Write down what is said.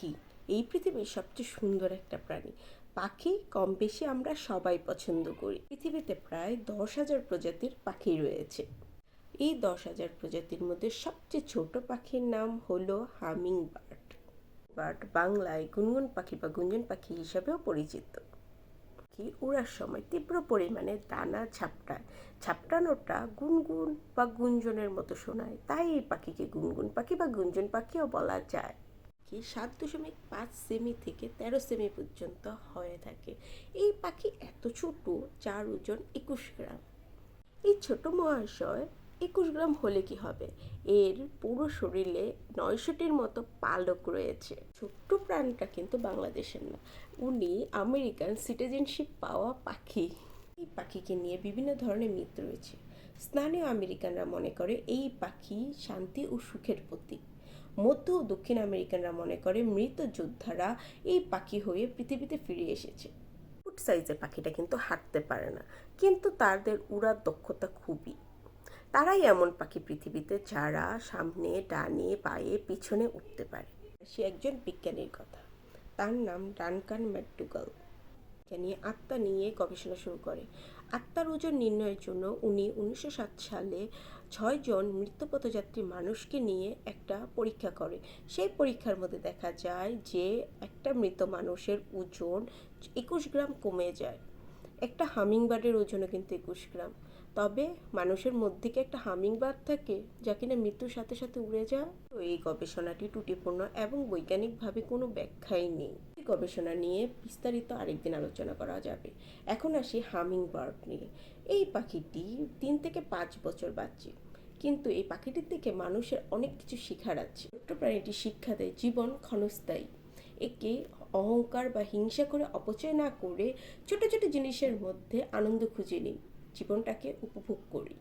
পাখি। এই পৃথিবীর সবচেয়ে সুন্দর একটা প্রাণী। পাখি কম বেশি আমরা সবাই পছন্দ করি। পৃথিবীতে প্রায় দশ হাজার প্রজাতির পাখি রয়েছে। এই দশ হাজার প্রজাতির মধ্যে সবচেয়ে ছোট পাখির নাম হলো হামিং বার্ড বার্ড বাংলায় গুনগুন পাখি বা গুঞ্জন পাখি হিসাবেও পরিচিত। পাখি উড়ার সময় তীব্র পরিমাণে দানা ঝাপটায় ঝাপটানোটা গুনগুন বা গুঞ্জনের মতো শোনায়। তাই এই পাখিকে গুনগুন পাখি বা গুঞ্জন পাখিও বলা যায়। পাখি সাত দশমিক পাঁচ সেমি থেকে তেরো সেমি পর্যন্ত হয়ে থাকে। এই পাখি এত ছোট, যার ওজন একুশ গ্রাম। এই ছোট মহাশয় একুশ গ্রাম হলে কি হবে? এর পুরো শরীরে নয়শোটির মতো পালক রয়েছে। ছোট্ট প্রাণীটা কিন্তু বাংলাদেশের না। উনি আমেরিকান সিটিজেনশিপ পাওয়া পাখি। এই পাখিকে নিয়ে বিভিন্ন ধরনের মিথ রয়েছে। স্থানীয় আমেরিকানরা মনে করে এই পাখি শান্তি ও সুখের প্রতীক। মধ্য ও দক্ষিণ আমেরিকানরা মনে করে মৃত যোদ্ধারা এই পাখি হয়ে পৃথিবীতে ফিরে এসেছে। ফুট সাইজের পাখিটা কিন্তু হাঁটতে পারে না, কিন্তু তাদের উড়ার দক্ষতা খুবই। তারাই এমন পাখি পৃথিবীতে যারা সামনে, ডানে, পায়ে, পিছনে উঠতে পারে। সে একজন বিজ্ঞানীর কথা। তার নাম ডানকান ম্যাকডুগাল নিয়ে আত্মা নিয়ে গবেষণা শুরু করে। আত্মার ওজন নির্ণয়ের জন্য উনি উনিশশো সাত সালে ছয়জন মৃত্যুপথযাত্রী মানুষকে নিয়ে একটা পরীক্ষা করে। সেই পরীক্ষার মধ্যে দেখা যায় যে একটা মৃত মানুষের ওজন একুশ গ্রাম কমে যায়। একটা হামিংবার্ডের ওজনও কিন্তু একুশ গ্রাম। তবে মানুষের মধ্যে কি একটা হামিংবার্ড থাকে যা কিনা মৃত্যুর সাথে সাথে উড়ে যায় তো এই গবেষণাটি ত্রুটিপূর্ণ এবং বৈজ্ঞানিকভাবে কোনো ব্যাখ্যাই নেই। এই গবেষণা নিয়ে বিস্তারিত আরেকদিন আলোচনা করা যাবে। এখন আসি হামিং বার্ড নিয়ে। এই পাখিটি তিন থেকে পাঁচ বছর বাচ্চে কিন্তু এই পাখিটির থেকে মানুষের অনেক কিছু শেখার আছে। ছোট্ট প্রাণীটি শিক্ষা দেয় জীবন ক্ষণস্থায়ী। একে অহংকার বা হিংসা করে অপচয় না করে ছোট ছোট জিনিসের মধ্যে আনন্দ খুঁজে নিই। জীবনটাকে উপভোগ করি।